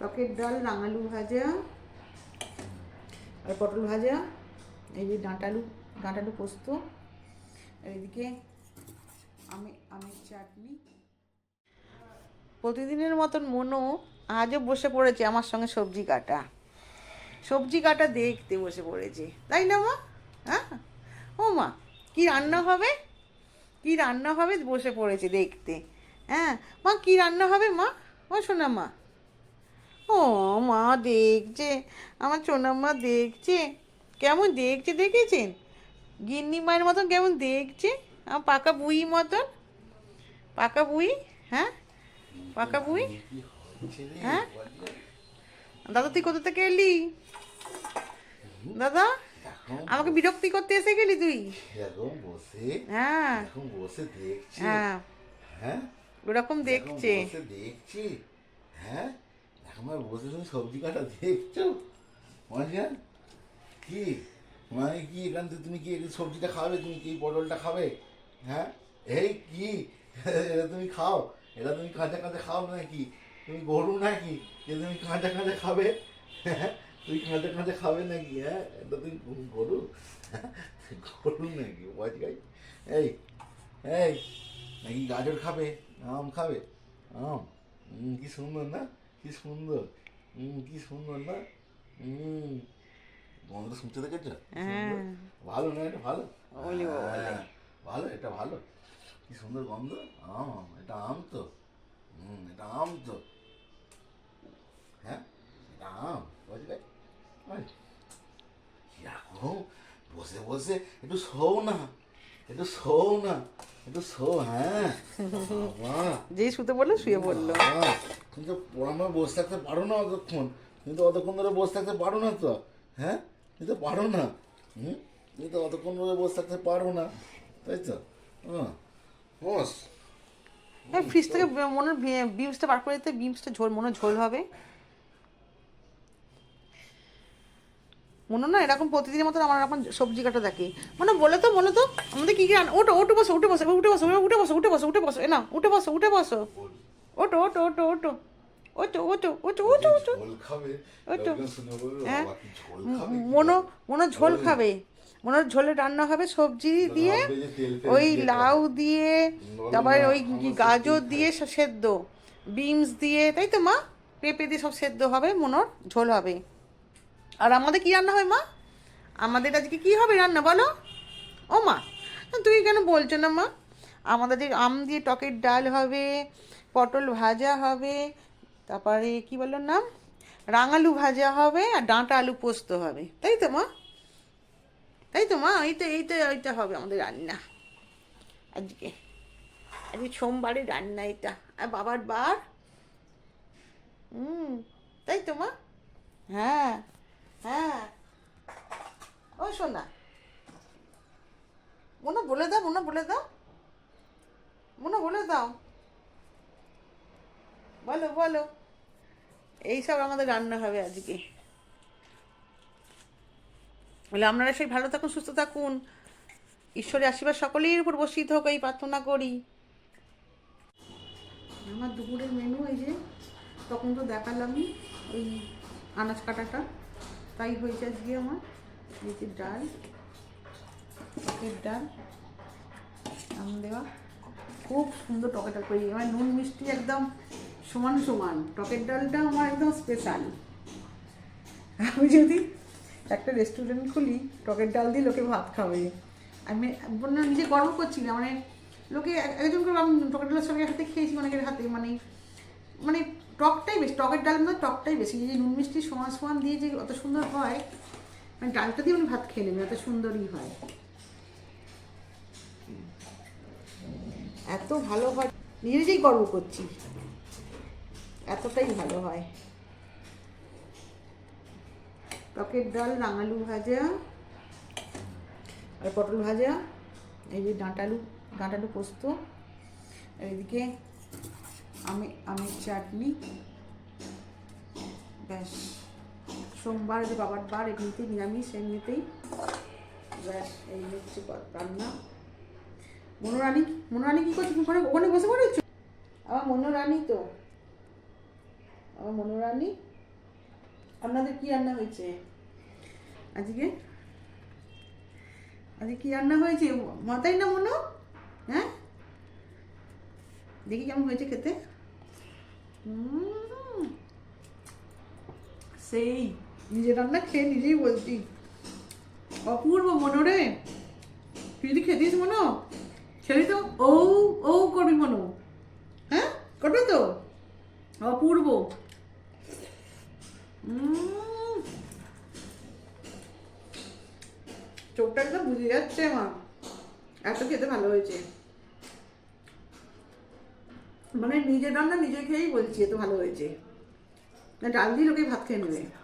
টকের ডাল, রাঙালু ভাজা আর পটল ভাজা। এই যে ডাঁটালু ডাঁটালু পোস্ত। এদিকে আমি আমের চাটনি। প্রতিদিনের মতন মনও আজও বসে পড়েছে আমার সঙ্গে সবজি কাটা। সবজি কাটা দেখতে বসে পড়েছে। তাই না মা? হ্যাঁ? ও মা, কী রান্না হবে? কী রান্না হবে বসে পড়েছে দেখতে। হ্যাঁ? মা, কী রান্না হবে মা? ও শোনা মা। ও মা দেখছে আমার সোনাম্মা দেখছে কেমন দেখছে দেখেছেন? গিন্নি মায়ের মতন কেমন দেখছে? আমার পাকা বুই মতন। পাকা বুই হ্যাঁ? পাকা বুই? হ্যাঁ? দাদা তুই কোথা থেকে এলি? দাদা আমাকে বিরক্তি করতে এসে গেলি তুই? বসে। হ্যাঁ। বসে দেখছি। হ্যাঁ। হ্যাঁ? ওরকম দেখছে। দেখছি। হ্যাঁ? আর বসে তুমি সবজি কাটা দেখছ? মজা কি? মানে কি এখান থেকে তুমি কি সবজিটা খাবে? তুমি কি পটলটা খাবে? হ্যাঁ? এই কি? এটা তুমি খাও। এটা তুমি কাঁচা কাঁচা খাও নাকি? তুমি গরু নাকি? যে তুমি কাঁচা কাঁচা খাবে? হ্যাঁ? তুমি কাঁচা কাঁচা খাবে নাকি? হ্যাঁ? এটা তুমি গরু? গরু নাকি? ওয়াজ গাই। এই এই, নাকি গাজর খাবে? আম খাবে? আম? কি সুন্দর না? কি সুন্দর উম, কি সুন্দর না হুম গন্ধটা শুনতে দেখেছ হ্যাঁ। ভালো না এটা ভালো ভালো এটা ভালো কি সুন্দর গন্ধ আম এটা আম তো হুম এটা আম তো হ্যাঁ এটা আম বুঝলে এখন বসে বসে একটু শোও না একটু শোও না একটু শো হ্যাঁ। যেই শুতে বলল শুয়ে পড়ল। বাবা, তুমি তো পড়ানো বসে থাকতে পারো না অতক্ষণ। তুমি তো অতক্ষণ ধরে বসে থাকতে পারো না তো হ্যাঁ? তুমি তো পারো না। হুম? তুমি তো অতক্ষণ ধরে বসে থাকতে পারো না তাই তো? হ্যাঁ। বস। ফ্রিজ থেকে মনে বিমসটা বার করে দিতে বিমসটা ঝোল মনে ঝোল হবে। মনে না এরকম প্রতিদিনের মতন আমার এখন সবজি কাটা দেখে। মানে বলে তো বলে তো। আমাদের কি কি ওটো ওটো বসো উঠে বসো উঠে বসো উঠে বসো উঠে বসো উঠে বসো না উঠে বসো উঠে বসো। ওটো ওটো ওটো ওটো ওটো ওটো ওটো ওটো ওটো বলবে, হ্যাঁ। মনো মনো ঝোল খাবে? মনে ঝোলে রান্না হবে সবজি দিয়ে ওই লাউ দিয়ে তারপরে ওই গাজর দিয়ে সেদ্ধ। বিনস দিয়ে তাই তো মা? পেঁপে দিয়ে সব সেদ্ধ হবে মনোর ঝোল হবে। আর আমাদের কি রান্না হয়, মা? আমাদের আজকে কি হবে রান্না, বলো? ও মা তুই কেন বলছো না, মা? আমাদের যে আম দিয়ে টকের ডাল হবে, পটল ভাজা হবে, তারপরে কি বলল নাম? রাঙালু ভাজা হবে আর ডাঁটা আলু পোস্ত হবে। তাই তো, মা? তাই তো, মা? এই তো এই তো এইটা হবে আমাদের রান্না আজকে। আজকে সোমবারে রান্না এটা। আর বাবার বার? হুম, তাই তো, মা? হ্যাঁ। হ্যাঁ। ও, শোনা মনে বলে দাও মনে বলে দাও। মনে বলে দাও। বলো বলো। এইসব আমাদের রান্না হবে আজকে। বলে, আপনারা সেই ভালো থাকুন, সুস্থ থাকুন। ঈশ্বরের আশীর্বাদ সকলের উপর বসিত হোক, এই প্রার্থনা করি। আমার দুপুরের মেনু এই যে, তখন তো দেখালামই ওই আনাজ কাটাটা। তাই হয়েছে আজকে আমার। এই ডাল টকের ডাল আম দেওয়া। খুব সুন্দর টকের ডাল করি। আমার নুন মিষ্টি একদম সমান সমান। টকের ডালটা আমার একদম স্পেশাল আমি যদি একটা রেস্টুরেন্ট খুলি টকের ডাল দিয়ে লোকে ভাত খাবে। আমি না, নিজে গর্ব করছি না। মানে লোকে এক- একজন করে আমি টকের ডালের সঙ্গে হাতে খেয়েছি অনেকের হাতে। মানে মানে টকটাই বেশি, টকের ডালের মধ্যে টকটাই বেশি। যে নুন মিষ্টি সমান সমান দিয়ে যে অত সুন্দর হয় মানে ডালটা দিয়ে আমি ভাত খেয়ে নেবে অত সুন্দরই হয়। এত ভালো হয় নিজে নিজেই গর্ব করছি। এতটাই ভালো হয়। টকের ডাল, রাঙালু ভাজা, আর পটল ভাজা, এই যে ডাঁটালু ডাঁটালু পোস্ত, আর এদিকে আমি আমের চাটনি। ব্যাস। সোমবার যে বাবার বার, এমনিতেই নিরামিষ, এমনিতেই। ব্যাস, এই হচ্ছে রান্না। মনোরানী মনোরানী কী করছ? ওখানে ওখানে বসে পড়েছো? আমার মনোরানী তো। আমার মনোরানী। আপনাদের কি রান্না হয়েছে? আজকে? আজকে কি রান্না হয়েছে? মাথায় না মনো? হ্যাঁ? দেখি কেমন হয়েছে খেতে। সেই। নিজে রান্না খেয়ে নিজেই বলছি। অপূর্ব মনোরে তুই যদি খেতিস মনো খেলি তো ও ও করবি মনো। হ্যাঁ? করবে তো? অপূর্ব। চোখটা একদম বুঝে যাচ্ছে মা। এত খেতে ভালো হয়েছে। মানে নিজের রান্না নিজে খেয়েই বলছি এত ভালো হয়েছে। না, ডাল দিয়ে লোকে ভাত খেয়ে নেবে।